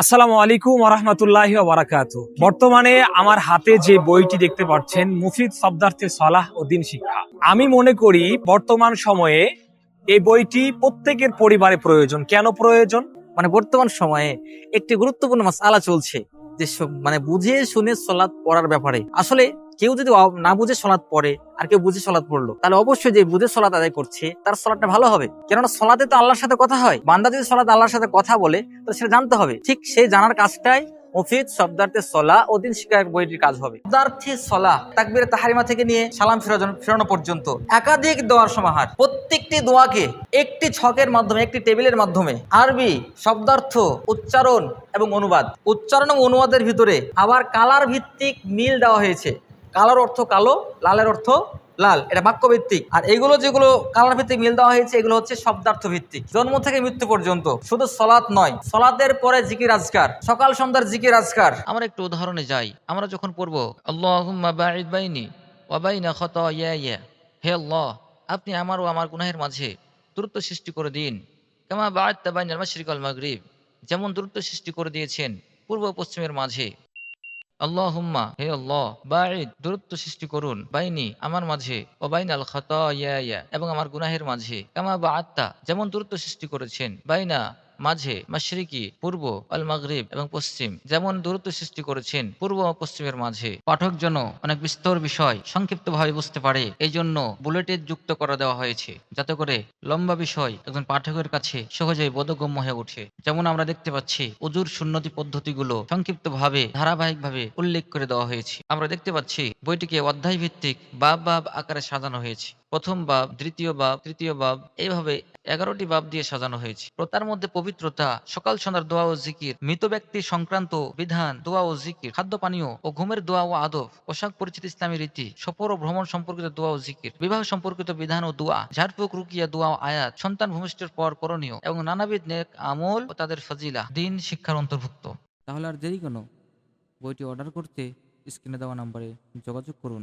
আসসালামু আলাইকুম রহমতুল্লাহ বারাকাত বর্তমানে আমার হাতে যে বইটি দেখতে পাচ্ছেন, মুফিদ শব্দার্থে সলাহ ও দিন শিক্ষা। আমি মনে করি বর্তমান সময়ে এই বইটি প্রত্যেকের পরিবারে প্রয়োজন। কেন প্রয়োজন? মানে বর্তমান সময়ে একটি গুরুত্বপূর্ণ মাসালা চলছে, যে মানে বুঝে শুনে সলাৎ পড়ার ব্যাপারে। আসলে কেউ যদি না বুঝে সলাৎ পড়ে, আর কেউ বুঝে সলাৎ পড়ল, তাহলে অবশ্যই যে বুঝে সলাৎ আদায় করছে, তার সলাৎটা ভালো হবে। কেননা সলাতে তো আল্লাহর সাথে কথা হয়। বান্দা যদি সলাৎ আল্লাহর সাথে কথা বলে, তাহলে সেটা জানতে হবে। ঠিক সেই জানার কাজটাই মফিদ শব্দার্থে সলা ও দিন শিক্ষা বইটির কাজ হবে। শব্দার্থে সলা, তাকবির তাহারিমা থেকে নিয়ে সালাম ফেরানো পর্যন্ত একাধিক দোয়ার সমাহার। প্রত্যেকটি দোয়াকে একটি ছকের মাধ্যমে, একটি টেবিলের মাধ্যমে আরবি শব্দার্থ, উচ্চারণ এবং অনুবাদ। উচ্চারণ এবং অনুবাদের ভিতরে আবার কালার ভিত্তিক মিল দেওয়া হয়েছে। কালার অর্থ কালো, লালের অর্থ লাল। এটা বাক্য ভিত্তিক আর এগুলো যেগুলো কালার ভিত্তিক মিল দেওয়া হয়েছে, এগুলো হচ্ছে শব্দার্থ ভিত্তিক জন্ম থেকে মৃত্যু পর্যন্ত। শুধু সলাৎ নয়, সলাতের পরে জিকির আজকার। সকাল সন্ধ্যার জিকির আজকার। আমরা একটু উদাহরণে যাই। আমরা যখন পড়ব খাতায়ায়া। হে আল্লাহ, আপনি আমার ও আমার গুনাহের মাঝে দূরত্ব সৃষ্টি করে দিন। কামা মাশরিক ওয়াল মাগরিব। যেমন দূরত্ব সৃষ্টি করে দিয়েছেন পূর্ব পশ্চিমের মাঝে। আল্লাহুম্মা, হে আল্লাহ, বাঈদ, দূরত্ব সৃষ্টি করুন, বাইনি, আমার মাঝে, ও বাইনাল ইয়া এবং আমার গুনাহের মাঝে, কামা আত্মা যেমন দূরত্ব সৃষ্টি করেছেন, বাইনা মাঝে, মাশরিকি, পূর্ব আল মাগরিব এবং পশ্চিম যেমন দূরত্ব সৃষ্টি করেছেন, পূর্ব ও পশ্চিমের মাঝে। পাঠক যেন অনেক বিস্তর বিষয় সংক্ষিপ্তভাবে বুঝতে পারে এই জন্য বুলেটের যুক্ত করা দেওয়া হয়েছে, যাতে করে লম্বা বিষয় একজন পাঠকের কাছে সহজেই বোধগম্য হয়ে ওঠে। যেমন আমরা দেখতে পাচ্ছি অজুর সুন্নতি পদ্ধতিগুলো সংক্ষিপ্তভাবে, ধারাবাহিকভাবে উল্লেখ করে দেওয়া হয়েছে। আমরা দেখতে পাচ্ছি, বইটিকে অধ্যায় ভিত্তিক বাব বাব আকারে সাজানো হয়েছে। প্রথম বাব, দ্বিতীয় বাব, তৃতীয় বাব, এইভাবে এগারোটি বাব দিয়ে সাজানো হয়েছে। তার মধ্যে পবিত্রতা, সকাল সন্ধ্যার দোয়া ও জিকির, মৃত ব্যক্তি সংক্রান্ত বিধান, দোয়া ও জিকির, খাদ্য পানীয় ও ঘুমের দোয়া ও আদব, পোশাক পরিচিত ইসলামী রীতি, সফর ও ভ্রমণ সম্পর্কিত দোয়া ও জিকির, বিবাহ সম্পর্কিত বিধান ও দোয়া, ঝাড়ফুঁক, রুকিয়া, দোয়া ও আয়াত, সন্তান ভূমিষ্ঠের পর করণীয় এবং নানাবিধ নেক আমল ও তাদের ফজিলা, দিন শিক্ষার অন্তর্ভুক্ত। তাহলে আর দেরি কেন? বইটি অর্ডার করতে স্ক্রিনে দেওয়া নাম্বারে যোগাযোগ করুন।